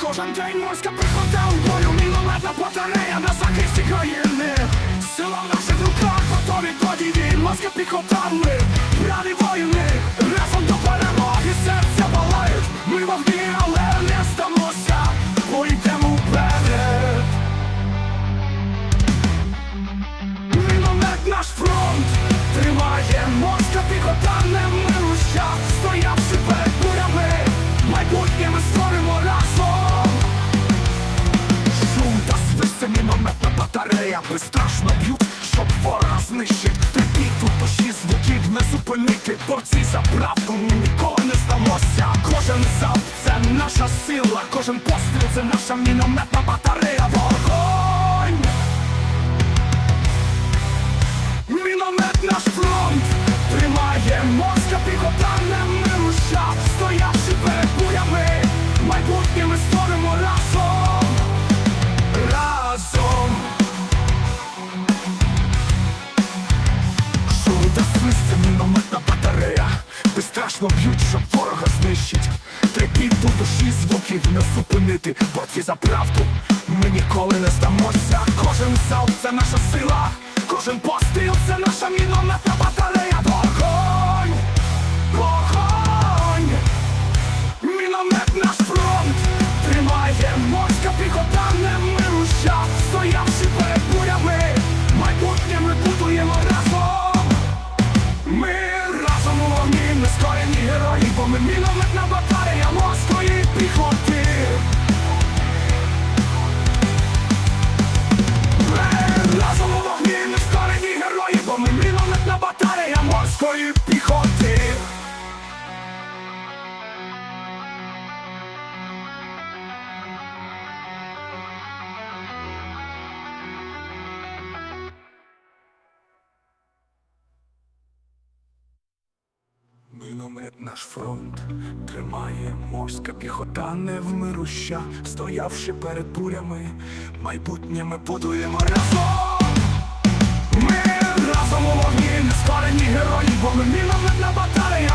Кожен день морська піхота у бою, мінометна батарея на захисті країни. Сила в наших руках, готові до дії, морська піхота ми, брані воїни, разом до перемоги серця палають. Ми вогні, але не здамося, бо йдемо вперед. Міномет наш фронт тримає морська піхота не мируща, батарея безстрашно б'ють, щоб ворога знищить. Трепіт у душі звуків не зупинити, борці за правду ми ніколи не здамося. Кожен залп це наша сила, кожен постріл це наша мінометна батарея. Вогонь! Міномет наш фронт тримає морська піхота безстрашно б'ють, щоб ворога знищить. Трепіт у душі звуків не зупинити, борці за правду, ми ніколи не здамося. Кожен залп це наша сила, кожен постріл це наша наш фронт тримає морська піхота невмируща, стоявши перед бурями, майбутнє ми будуємо разом. Ми разом у вогні, не скорені герої, бо ми мінометна батарея